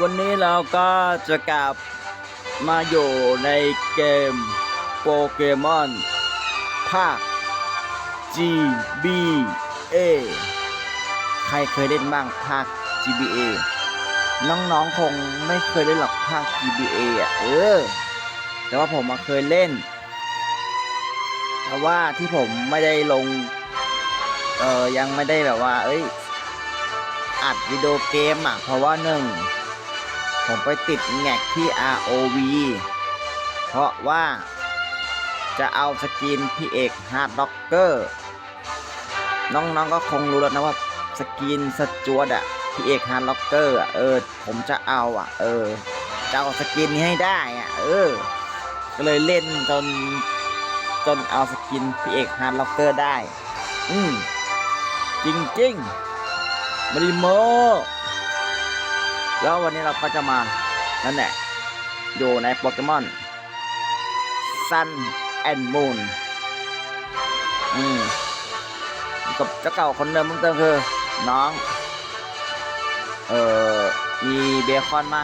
วันนี้เราก็จะกลับมาอยู่ในเกมโปเกมอนภาค GBA ใครเคยเล่นบ้างภาค GBA น้องๆคงไม่เคยเล่นหรอกภาค GBA อะเออ แต่ว่าผมมาเคยเล่น แต่ว่าที่ผมไม่ได้ลง เออยังไม่ได้แบบว่า เอ้ย อัดวิดีโอเกมอะ เพราะว่าหนึ่ง ผมไปติดแงกที่ ROV เพราะว่าจะเอาสกินพี่เอกฮาร์ดล็อกเกอร์ น้องๆก็คงรู้แล้วนะว่าสกินสจวดอะพี่เอกฮาร์ดล็อกเกอร์อะเออ ผมจะเอาอะเออจะเอาสกินนี้ให้ได้อะเออ ก็เลยเล่นจนจนเอาสกินพี่เอกฮาร์ดล็อกเกอร์ได้ อืมจริงๆมาริโม แล้ววันนี้เราก็จะมานั่นแหละอยู่ในโปเกมอน Sun and Moon อืมกับเจ้าเก่าคนเดิมเพิ่มเติมคือ น้อง เอ่อ มีเบคอนมา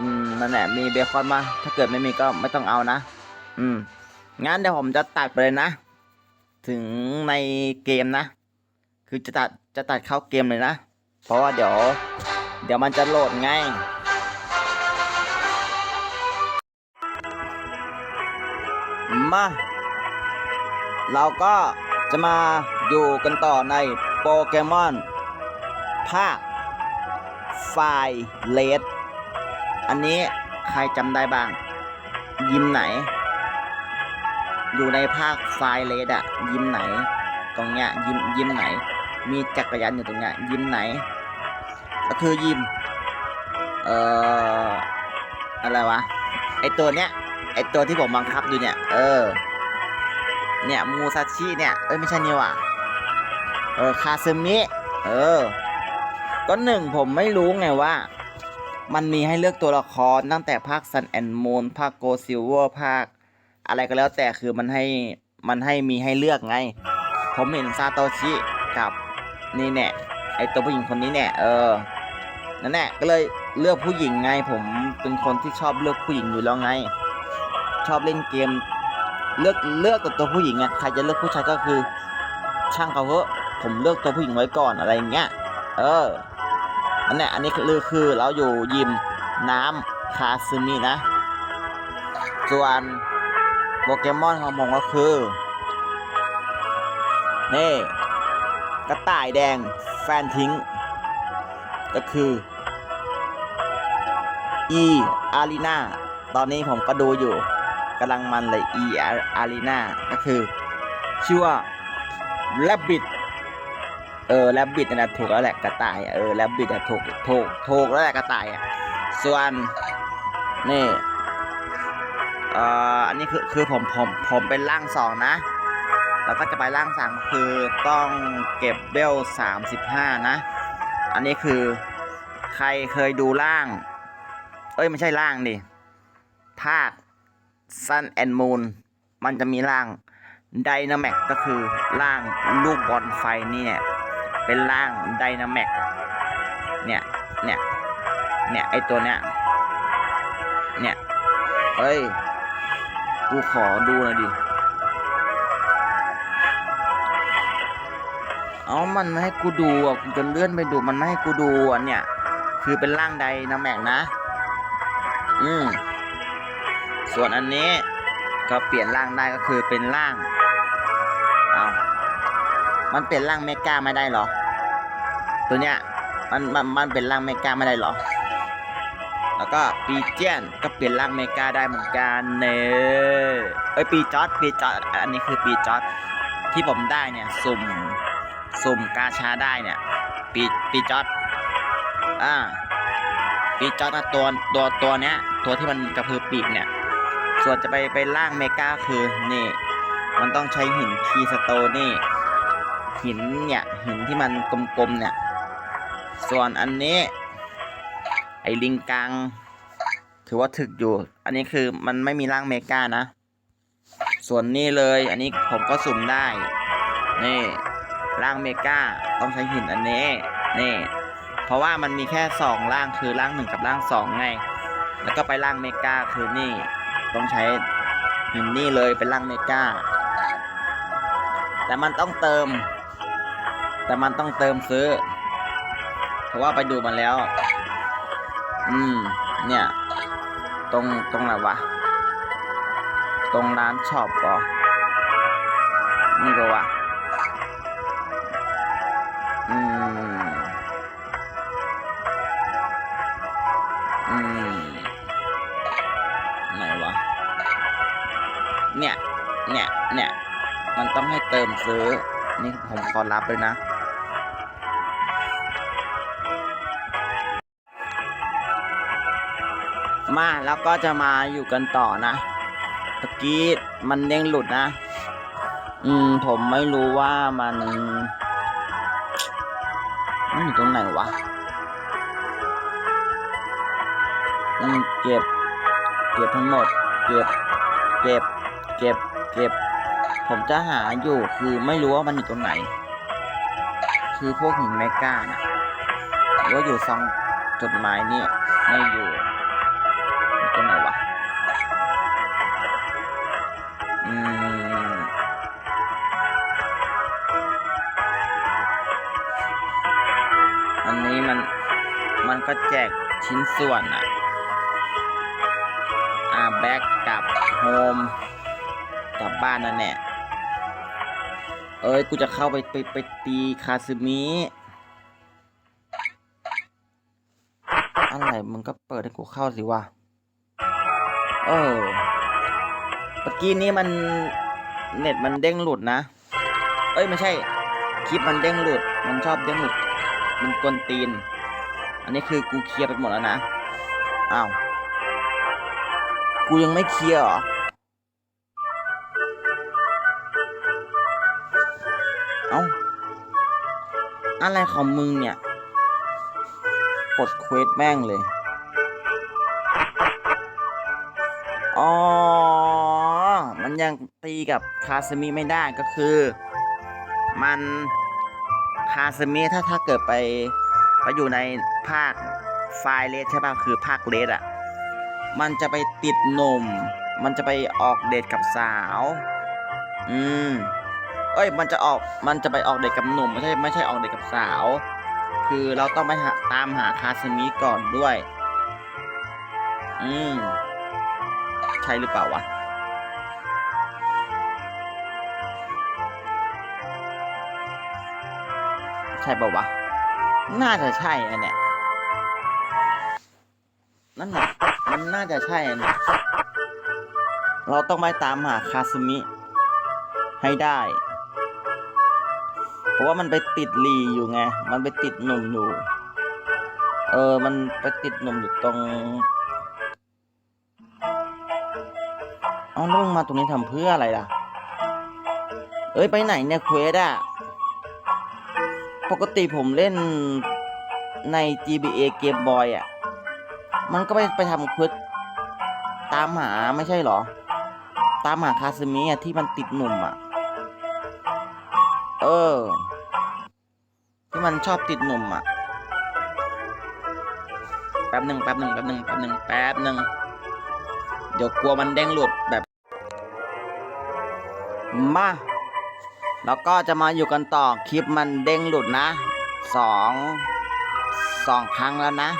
อืมนั่นแหละมีเบคอนมา ถ้าเกิดไม่มีก็ไม่ต้องเอานะ อืม งั้นเดี๋ยวผมจะตัดไปเลยนะ ถึงในเกมนะ คือจะตัดจะตัดเข้าเกมเลยนะ เพราะว่าเดี๋ยว เดี๋ยวมันจะโหลดไงมา เราก็จะมาอยู่กันต่อในโปเกมอน ภาคไฟเลดอันนี้ใครจำได้บ้าง ยิมไหน อยู่ในภาคไฟเลดอะยิมไหน ตรงเนี้ยยิมยิมไหน มีจักรยานอยู่ตรงเนี้ยยิมไหน ก็คือยิม เอ่อ อะไรวะ ไอตัวเนี้ย ไอตัวที่ผมบังคับอยู่เนี่ย เออ เนี่ยมูซาชิเนี่ย เอ้ยไม่ใช่นี่ว่ะ เออคาซึมิ เออ ก็หนึ่งผมไม่รู้ไงว่า มันมีให้เลือกตัวละครตั้งแต่ภาค Sun and Moon ภาค Go Silver ภาค อะไรก็แล้วแต่คือมันให้มันให้มีให้เลือกไง ผมเห็นซาโตชิกับนี่แน่ไอตัวผู้หญิงคนนี้เนี่ย เออ นั่นแหละก็เลยเลือกผู้หญิงไง ผมเป็นคนที่ชอบเลือกผู้หญิงอยู่แล้วไง ชอบเล่นเกม เลือกเลือกแต่ตัวผู้หญิงอะใครจะเลือกผู้ชายก็คือ ช่างเขาเถอะผมเลือกตัวผู้หญิงไว้ก่อนอะไรอย่างเงี้ย เออนั่นแหละอันนี้คือคือเราอยู่ยิมน้ำคาซึมินะ ส่วนโปเกมอนของผมก็คือนี่กระต่ายแดงแฟนทิ้ง ก็คือ E อารีนาตอนนี้ผมก็ดูอยู่กำลังมันเลย E อารีนาก็คือชื่อว่า Rabbit เออ Rabbit นะถูกแล้วแหละกระต่ายเออ Rabbit อะถูกถูกถูกแล้วแหละกระต่ายอะส่วนนี่เอ่ออันนี้คือคือผมผมผมเป็นร่างสองนะ แล้วก็จะไปร่างสามคือต้องเก็บเบลสามสิบห้านะ อันนี้คือใครเคยดูร่าง เอ้ยไม่ใช่ร่างดิภาค Sun and Moon มันจะมีร่าง Dynamax ก็คือร่างลูกบอลไฟนี่เนี่ยเป็นร่าง Dynamax เนี่ยเนี่ยเนี่ยไอตัวเนี้ยเนี่ยเฮ้ย กูขอดูหน่อยดิ เอามันไม่ให้กูดูอะกูจะเลื่อนไปดูมันไม่ให้กูดูอะเนี่ยคือเป็นร่างใดนะแม็กนะ อืมส่วนอันนี้ก็เปลี่ยนร่างได้ก็คือเป็นร่าง เอามันเปลี่ยนร่างเมกาไม่ได้เหรอ ตัวเนี้ยมันมันมันเป็นร่างเมกาไม่ได้เหรอ แล้วก็ปีเจียนก็เปลี่ยนร่างเมกาได้เหมือนกันเนเอ้ยปีจอดปีจอดอันนี้คือปีจอดที่ผมได้เนี่ยสุ่ม สุ่มกาชาได้เนี่ยปีปีจอดอ่าปีจอดตัวตัวตัวเนี้ย ตัวที่มันกระพือปีกเนี่ย ส่วนจะไปไปล่างเมกาคือนี่ มันต้องใช้หินคีสโตนนี่ หินเนี่ย หินที่มันกลมๆเนี่ย ส่วนอันนี้ ไอ้ลิงกัง ถือว่าถึกอยู่ อันนี้คือมันไม่มีร่างเมกานะ ส่วนนี้เลย อันนี้ผมก็สุ่มได้ นี่ ร่างเมกาต้องใช้หินอันนี้นี่ เพราะว่ามันมีแค่สองร่างคือร่างหนึ่งกับร่างสองไง แล้วก็ไปร่างเมกาคือนี่ ต้องใช้หินนี่เลยเป็นร่างเมกาแต่มันต้องเติม แต่มันต้องเติมซื้อ เพราะว่าไปดูมันแล้ว อืม เนี่ย ตรงตรงไหนวะ ตรงร้านช็อปเหรอนี่ก็วะ ต้องให้เติมซื้อ นี่ผมขอรับเลยนะ มาแล้วก็จะมาอยู่กันต่อนะตะกี้มันเด้งหลุดนะ อืม ผมไม่รู้ว่ามันมันอยู่ตรงไหนวะอืมเก็บ เก็บทั้งหมด เก็บ เก็บ เก็บ เก็บ ผมจะหาอยู่คือไม่รู้ว่ามันอยู่ตรงไหน คือพวกหินเมกกาน่ะหรือว่าอยู่ซองจดหมายนี่ไม่อยู่อยู่ตรงไหนวะอืมอันนี้มันมันก็แจกชิ้นส่วนอะอ่าแบ็กกับโฮมกลับบ้านนั่นแหละ เอ้ย กูจะเข้าไปไปไปตีคาซึมิอะไรมึงก็เปิดให้กูเข้าสิวะ เออเมื่อกี้นี้มันเน็ตมันเด้งหลุดนะ เอ้ยไม่ใช่ คลิปมันเด้งหลุด มันชอบเด้งหลุด มันกวนตีน อันนี้คือกูเคลียร์ไปหมดแล้วนะ อ้าว กูยังไม่เคลียร์หรอ เอ้า อะไรของมึงเนี่ย กดเควสแม่งเลย อ๋อ มันยังตีกับคาสมิไม่ได้ก็คือ มันคาสมิถ้าถ้าเกิดไปไปอยู่ในภาคไฟเลสใช่ป่ะคือภาคเลสอะ มันจะไปติดหนุ่มมันจะไปออกเดทกับสาว อืม เอ้ยมันจะออกมันจะไปออกเดทกับหนุ่มไม่ใช่ไม่ใช่ออกเดทกับสาว คือเราต้องไปหาตามหาคาสมิก่อนด้วย อืมใช่หรือเปล่าวะใช่เปล่าวะน่าจะใช่อันเนี้ยนั่นแหละมันน่าจะใช่อันเนี้ยเราต้องไปตามหาคาสมิให้ได้ ราะว่ามันไปติดลีอยู่ไง มันไปติดหนุ่มอยู่ เออ มันไปติดหนุ่มอยู่ตรง เอาลงมาตรงนี้ทำเพื่ออะไรล่ะ เอ้ย ไปไหนเนี่ยเควสอะปกติผมเล่นใน GBA Game Boy อะมันก็ไปไปทำเควสตามหาไม่ใช่เหรอ ตามหาคาสมิอะที่มันติดหนุ่มอะเออ ที่มันชอบติดหนุ่มอะ แป๊บหนึ่งแป๊บหนึ่งแป๊บหนึ่งแป๊บหนึ่งแป๊บหนึ่งเดี๋ยวกลัวมันเด้งหลุดแบบ มา แล้วก็จะมาอยู่กันต่อคลิปมันเด้งหลุดนะสองสองครั้งแล้วนะ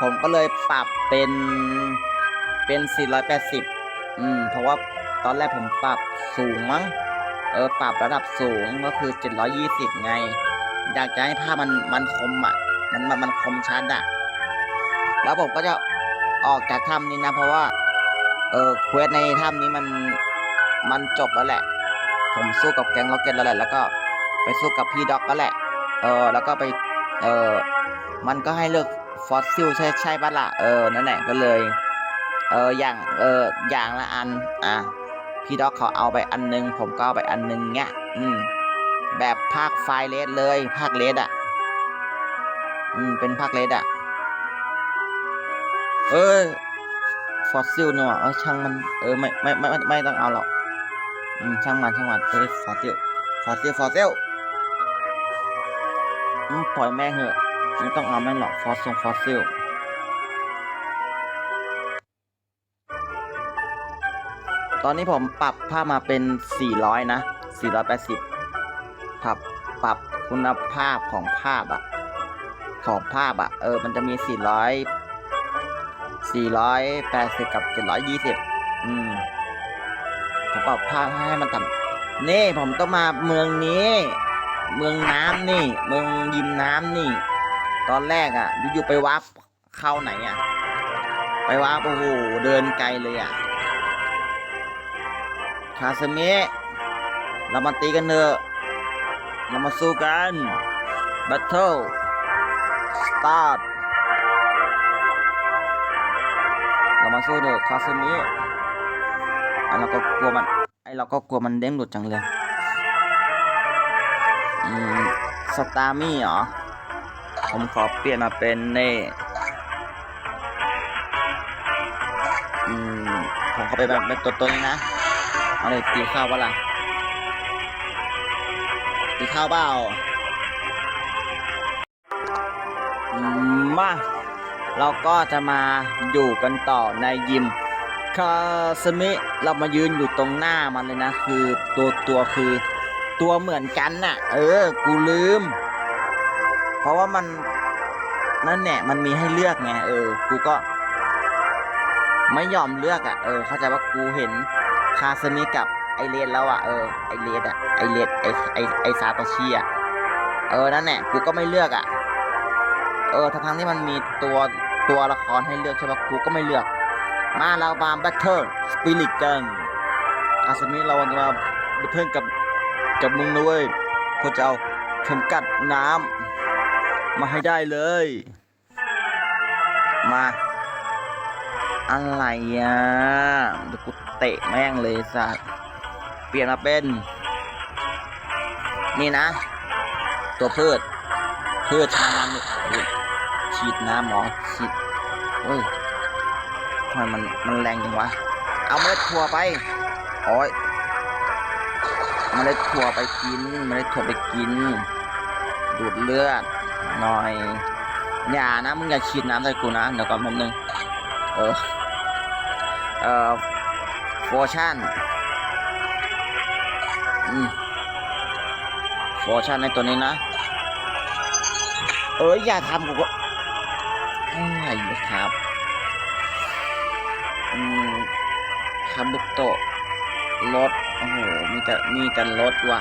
ผมก็เลยปรับเป็นเป็น 480 อืม เพราะว่าตอนแรกผมปรับสูงมั้ง เออ ปรับระดับสูงก็คือ 720 ไง อยากจะให้ภาพมันมันคมอะ มันมันมันคมชัดอะ แล้วผมก็จะออกจากถ้ำนี้นะ เพราะว่า เออเควสในถ้ำนี้มันมันจบแล้วแหละ ผมสู้กับแก๊งล็อกเก็ตแล้วแหละ แล้วก็ไปสู้กับพี่ด็อกก็แหละ เออ แล้วก็ไป เออมันก็ให้เลือกฟอสซิลใช่ใช่ปะล่ะ เออ นั่นแหละก็เลย เออ อย่าง เออ อย่างละอัน อะ พี่ด็อกเขาเอาไปอันนึง ผมก็เอาไปอันนึงเงี้ย อืม แบบภาคไฟเลสเลยภาคเลสอะ อืม เป็นภาคเลสอะ เออฟอสซิลเนอะเออช่างมัน เออไม่ไม่ไม่ไม่ไม่ต้องเอาหรอก อืม ช่างมันช่างมัน เออฟอสซิลฟอสซิลฟอสซิลอืมปล่อยแม่งเหอะไม่ต้องเอาแม่งหรอกฟอสซงฟอสซิลตอนนี้ผมปรับภาพมาเป็น 400 นะ 480 ปรับปรับคุณภาพของภาพอะของภาพอะเออ มันจะมี 400 480 กับ 720 อืมผมปรับภาพให้มันต่ำนี่ผมต้องมาเมืองนี้ เมืองน้ำนี่ เมืองยิมน้ำนี่ ตอนแรกอะอยู่ๆไปวับเข้าไหนอะไปวับโอ้โหเดินไกลเลยอะคาสเมะเรามาตีกันเถอะ เรามาสู้กันแบทเทิลสตาร์ทเรามาสู้เถอะคาสเมะไอเราก็กลัวมัน ไอเราก็กลัวมันเด้งหลุดจังเลยอืมสตาร์มี่เหรอ ผมขอเปลี่ยนมาเป็นเน่อืมผมขอไปแบบเป็นตัวตนนะ เอาเลยตีข้าววะล่ะ ตีข้าวเปล่าอมาเราก็จะมาอยู่กันต่อในยิมคาสมิเรามายืนอยู่ตรงหน้ามันเลยนะ คือตัวตัวคือตัวเหมือนกันน่ะ เออ กูลืม เพราะว่ามันนั่นแหละมันมีให้เลือกไงเออ กูก็ ไม่ยอมเลือกอะ เออ เข้าใจว่ากูเห็นคาสมิกับ ไอเลนแล้วอะเออไอเลนอะไอเลนไอไอไอซาโตชิอะเออนั่นแหละกูก็ไม่เลือกอะเออทั้งที่มันมีตัวตัวละครให้เลือกใช่ปะกูก็ไม่เลือก มาเรามาแบทเทิลสปิริตกันคาสมิเราจะมาแบทเทิลกับกับมึงนะเว้ยกูจะเอาเข็มกัดน้ำมาให้ได้เลย มาอะไรอะเดี๋ยวกูเตะแม่งเลยสัสเป ลี่ยนมาเป็น นี่นะ ตัวพืช พืชชาน้ำฉีดน้ำหมอฉีดโอ้ยทำไมมันมันแรงจังวะ เอาเมล็ดถั่วไปโอ้ยเมล็ดถั่วไปกินเมล็ดถั่วไปกิน ดูดเลือดหน่อยอย่านะมึงอย่าฉีดน้ำใส่กูนะเดี๋ยวก่อนแป๊บนึงเออเอ่อโฟชั่น โฟชั่นในตัวนี้นะ เอ้ยอย่าทำกูก็อะไรครับอืมคาบุโตะรถโอ้โหมีแต่มีแต่รถว่ะ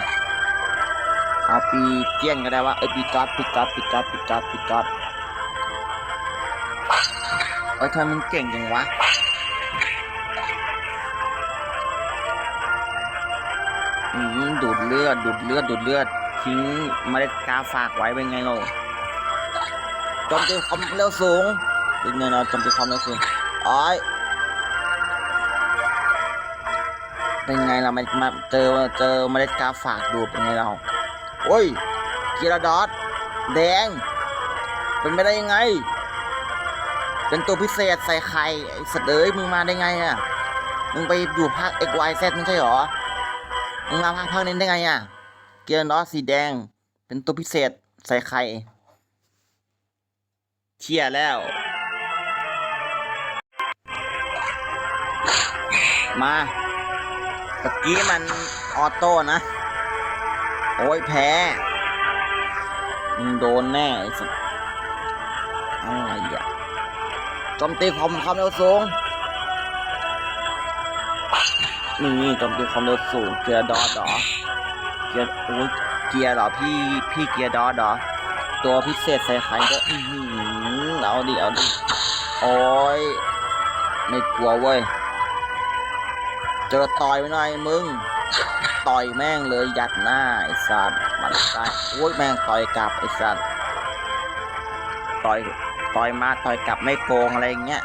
เอาปีเจี้ยนก็ได้ว่าเอ้ยปีก๊อตปีก๊อตปีก๊อตปีก๊อตปีก๊อตเอ้ยทำไมมึงเก่งจังวะอืมดูดเลือดดูดเลือดดูดเลือด ทิ้งเมล็ดกาฝากไว้เป็นไงเราจมตีความเร็วสูงดึงเงินาโจมตีความเร็วสูงอ้อยเป็นไงเรามามาเจอเจอเมล็ดกาฝากดูเป็นไงเราโอ้ยกีราดอสแดง เป็นไปได้ยังไง เป็นตัวพิเศษใส่ไข่ไอ้สัตว์เอ้ยมึงมาได้ไงอะมึงไปอยู่ภาค X Y Z ไม่ใช่หรอมึงมาภาคภาคนี้ได้ไงอะ เกียร์นอสสีแดง เป็นตัวพิเศษใส่ไข่เชี่ยแล้ว มาตะกี้มันออโต้นะ โอ้ยแพ้มึงโดนแน่ไอ้สัสอะไรอะจมตีความความเร็วสูงนี่โจมตีความเร็วสูงเกียร์ดอทเหรอ กียร์โอ้ยเกียร์เหรอพี่พี่เกียร์ดอทเหรอตัวพิเศษใส่ไข่ก็อื้อหือเอาดิเอาดิโอ้ยไม่กลัวเว้ยเจอต่อยไปหน่อยมึงต่อยแม่งเลยยัดหน้าไอ้สัตว์มันตายโอ้ยแม่งต่อยกลับไอ้สัตว์ต่อยต่อยมาต่อยกลับไม่โกงอะไรเงี้ย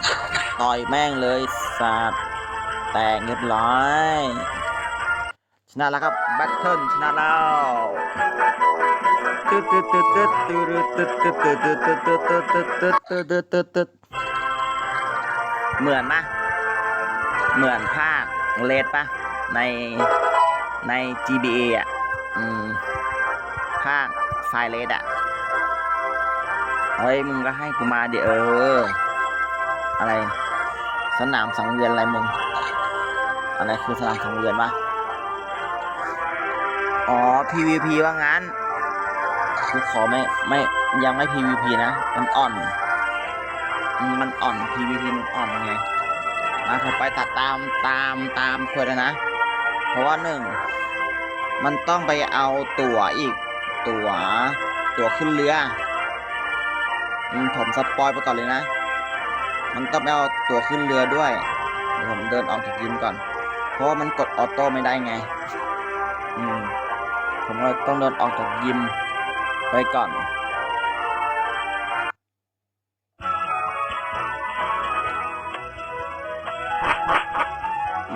ต่อยแม่งเลยสัตว์แตกเรียบร้อยชนะแล้วครับ บทเทิลชนะแล้วตึ๊ดตึ๊ดตึ๊ดตึ๊ดตึ๊ดตึ๊ดตึ๊ดตึ๊ดตึ๊ดตึ๊ดตึ๊ดตึ๊ดตึ๊ดตึ๊ดตึ๊ดตึ๊ดตึ๊ดเหมือนปะเหมือนภาคเลดปะในใน GBA อะอืมภาคไฟเลดอะเฮ้ยมึงก็ให้กูมาดิเออ อะไร สนามสังเวียนอะไรมึง อะไรคือสนามสังเวียนวะ PVP ว่างั้นกูขอไม่ไม่ยังไม่ PVP นะ มันอ่อน มันอ่อน PVP มันอ่อนไงมาผมไปตัดตามตามตามเพื่อนนะ เพราะว่าหนึ่งมันต้องไปเอาตั๋วอีก ตั๋วตั๋วขึ้นเรือผมสปอยไปก่อนเลยนะ มันต้องไปเอาตั๋วขึ้นเรือด้วยผมเดินออกจากยิมก่อน เพราะว่ามันกดออโต้ไม่ได้ไง ผมเลยต้องเดินออกจากยิมไปก่อน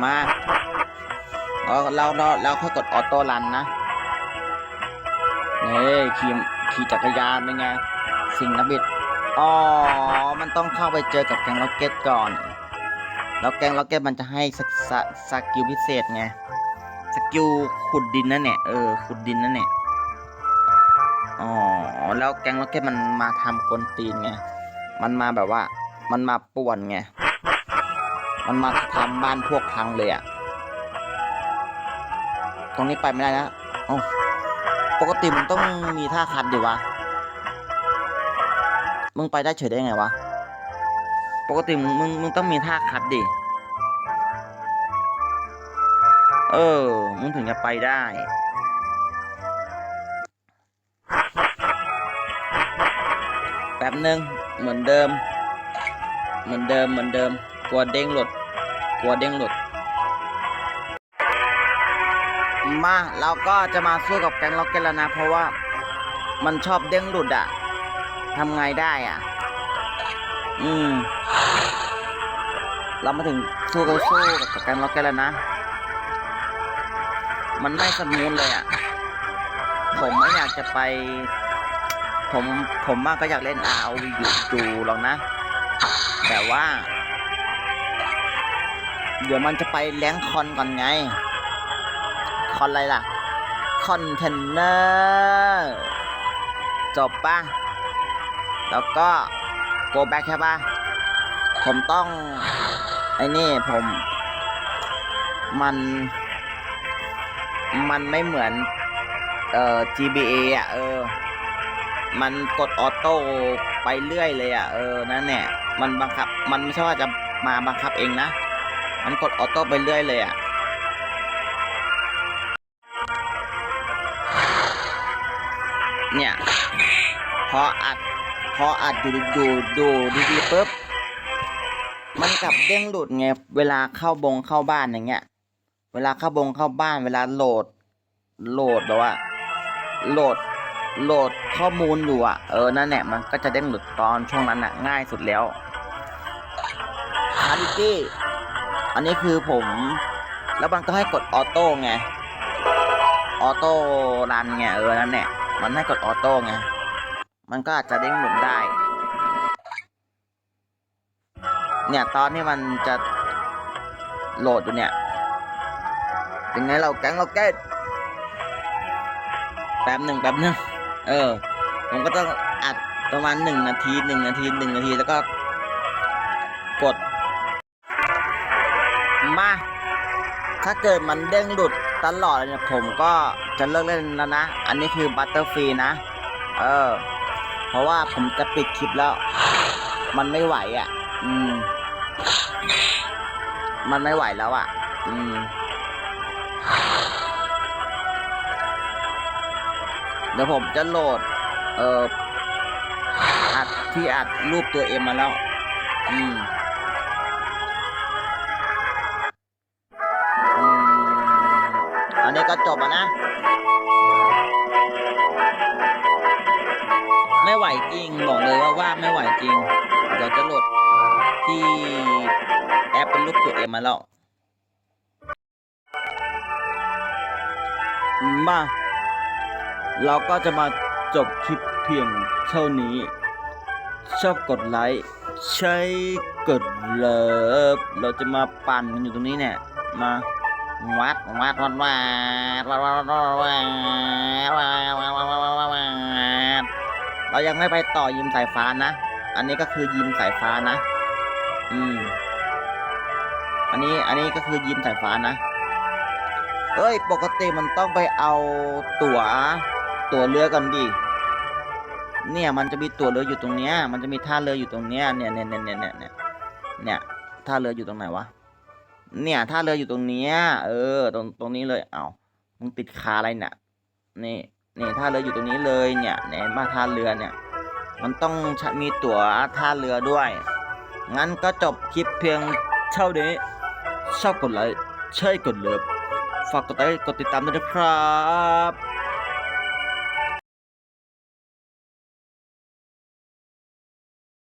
มาเราเราเราเราค่อยกดออโต้รันนะนี่ขี่ขี่จักรยานเป็นไง สิ่งนักบิด อ๋อ มันต้องเข้าไปเจอกับแกงล็อกเก็ตก่อน แล้วแกงล็อกเก็ตมันจะให้สกสกสกิลพิเศษไง สกิลขุดดินนั่นเนี่ยเออขุดดินนั่นเนี่ยอ๋อแล้วแกงล็อกเก็ตมันมาทำกลตีนไงมันมาแบบว่า มันมาป่วนไงมันมาทำบ้านพวกพังเลยอะตรงนี้ไปไม่ได้นะโอ้ปกติมันต้องมีท่าคัดดิวะ มึงไปได้เฉยได้ไงวะ ปกติมึงมึงต้องมีท่าคัดดิ เออมึงถึงจะไปได้ แป๊บหนึ่งเหมือนเดิม เหมือนเดิมเหมือนเดิม กลัวเด้งหลุด กลัวเด้งหลุด มาเราก็จะมาสู้กับแก๊งล็อกเก็ตแล้วนะ เพราะว่ามันชอบเด้งหลุดอะทำไงได้อะ อืม เรามาถึงสู้กับสู้กับแก๊งล็อกเก็ตแล้วนะ มันไม่สมูทเลยอะ ผมไม่อยากจะไป ผมผมมากก็อยากเล่น ROV อยู่จูหรอกนะ แต่ว่า เดี๋ยวมันจะไปแรงคอนก่อนไง คอนอะไรล่ะ คอนเทนเนอร์จบป่ะ แล้วก็ go back ใช่ป่ะ ผมต้อง ไอ้นี่ผมมัน มันไม่เหมือนเอ่อ GBA อะเออ มันกดออโต้ไปเรื่อยเลยอะเออนั่นแหละมันบังคับ มันไม่ใช่ว่าจะมาบังคับเองนะ มันกดออโต้ไปเรื่อยเลยอะเนี่ยพออัดพออัดอยู่อยู่อยู่ดีๆปุ๊บมันกลับเด้งหลุดไงเวลาเข้าบงเข้าบ้านอย่างเงี้ย เวลาเข้าบงเข้าบ้านเวลาโหลด โหลดแบบว่า โหลด โหลดข้อมูลอยู่อะ เออ นั่นแหละ มันก็จะเด้งหลุดตอนช่วงนั้นอะ ง่ายสุดแล้วฮาริกี้ อันนี้คือผม แล้วมันก็ให้กดออโต้ไง ออโต้รันไง เออ นั่นแหละ มันให้กดออโต้ไง มันก็อาจจะเด้งหลุดได้ เนี่ย ตอนที่มันจะโหลดอยู่เนี่ย เป็นไงเราแก๊งเราแก้แป๊บหนึ่งแป๊บหนึ่งเออ ผมก็ต้องอัดประมาณหนึ่งนาทีหนึ่งนาทีหนึ่งนาทีแล้วก็ กด มา ถ้าเกิดมันเด้งหลุดตลอดเนี่ยผมก็จะเลิกเล่นแล้วนะ อันนี้คือบัตเตอร์ฟรีนะ เออ เพราะว่าผมจะปิดคลิปแล้ว มันไม่ไหวอะ อืม มันไม่ไหวแล้วอะ อืม เดี๋ยวผมจะโหลด เอ่ออัดที่อัดรูปตัวเอ็มมาแล้ว อืมอืมอันนี้ก็จบแล้วนะ ไม่ไหวจริง บอกเลยว่าว่าไม่ไหวจริง เดี๋ยวจะโหลดที่แอปเป็นรูปตัวเอ็มมาแล้วมา เราก็จะมาจบคลิปเพียงเท่านี้ ชอบกดไลค์ ใช้กดเลิฟเราจะมาปั่นกันอยู่ตรงนี้เนี่ย มาวัดวัดวัดวัดวัดวัดวัดวัดวัดวัดวัดวัดวัดวัดวัดเรายังไม่ไปต่อยิมสายฟ้านะ อันนี้ก็คือยิมสายฟ้านะ อืม อันนี้อันนี้ก็คือยิมสายฟ้านะ เอ้ย ปกติมันต้องไปเอาตั๋ว ตั๋วเรือก่อนดิเนี่ยมันจะมีตั๋วเรืออยู่ตรงเนี้ย มันจะมีท่าเรืออยู่ตรงเนี้ยเนี่ยเนี่ยเนี่ยเนี่ยเนี่ยเนี่ยท่าเรืออยู่ตรงไหนวะเนี่ยท่าเรืออยู่ตรงเนี้ยเออ ตรงตรงนี้เลยเอ้ามึงติดคาอะไรเนี่ยนี่นี่ท่าเรืออยู่ตรงนี้เลยเนี่ยเนี่ยมาท่าเรือเนี่ย มันต้องมีตั๋วท่าเรือด้วย งั้นก็จบคลิปเพียงเท่านี้ชอบกดไลค์ใช่กดเลิฟฝากกดไลค์กดติดตามด้วยนะครับ